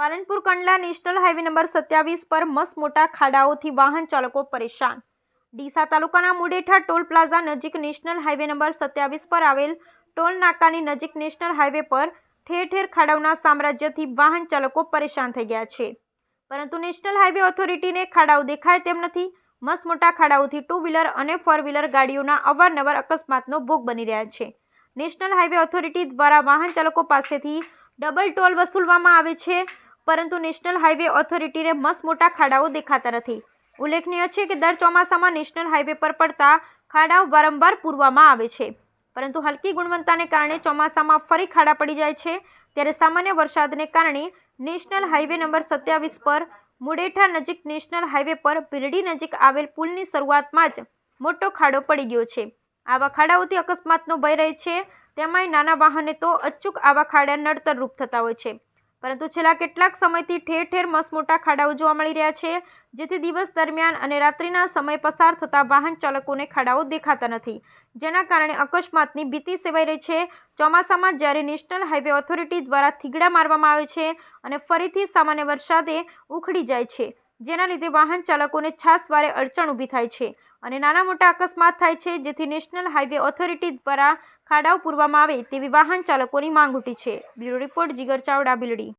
Palanpur Kandla national highway number સત્યાવીસ પર મસ્ત મોટા ખાડાઓથી વાહન ચાલકો પરેશાન. ડીસા તાલુકાના મુડેઠા ટોલ પ્લાઝા નજીક નેશનલ હાઈવે નંબર સત્યાવીસ પર આવેલ ટોલ નાકાની નજીક નેશનલ હાઈવે પર ઠેર ઠેર ખાડાઓના સામ્રાજ્યથી વાહન ચાલકો પરેશાન થઈ ગયા છે. પરંતુ નેશનલ હાઈવે ઓથોરિટીને ખાડાઓ દેખાય તેમ નથી. મસ્ત મોટા ખાડાઓથી ટુ વ્હીલર અને ફોર વ્હીલર ગાડીઓના અવારનવાર અકસ્માતનો ભોગ બની રહ્યા છે. નેશનલ હાઈવે ઓથોરિટી દ્વારા વાહન ચાલકો પાસેથી ડબલ ટોલ વસૂલવામાં આવે છે. પરંતુ નેશનલ હાઈવે ઓથોરિટીને મસ્ત મોટા ખાડાઓ દેખાતા નથી. ઉલ્લેખનીય છે કે દર ચોમાસામાં નેશનલ હાઈવે પર પડતા ખાડાઓ વારંવાર પૂરવામાં આવે છે. પરંતુ હલકી ગુણવત્તાને કારણે ચોમાસામાં ફરી ખાડા પડી જાય છે. ત્યારે સામાન્ય વરસાદને કારણે નેશનલ હાઈવે નંબર સત્યાવીસ પર મુડેઠા નજીક નેશનલ હાઈવે પર ભીલડી નજીક આવેલ પુલની શરૂઆતમાં જ મોટો ખાડો પડી ગયો છે. આવા ખાડાઓથી અકસ્માતનો ભય રહે છે. તેમાંય નાના વાહને તો અચૂક આવા ખાડા નડતરરૂપ થતા હોય છે. પરંતુ છેલ્લા કેટલાક સમયથી ઠેર ઠેર મસમોટા ખાડાઓ જોવા મળી રહ્યા છે, જેથી દિવસ દરમિયાન અને રાત્રિના સમય પસાર થતા વાહન ચાલકોને ખાડાઓ દેખાતા નથી. જેના કારણે અકસ્માતની ભીતિ સેવાઈ રહી છે. ચોમાસામાં જ્યારે નેશનલ હાઈવે ઓથોરિટી દ્વારા થીગડા મારવામાં આવે છે અને ફરીથી સામાન્ય વરસાદે ઉખડી જાય છે જેના લીધે વાહન ચાલકોને છાસવારે અડચણ ઊભી થાય છે અને નાના મોટા અકસ્માત થાય છે, જેથી નેશનલ હાઈવે ઓથોરિટી દ્વારા ખાડાઓ પૂરવામાં આવે તેવી વાહન ચાલકોની માંગ ઉઠી છે. Bureau report Jigar Chavda, Bildi.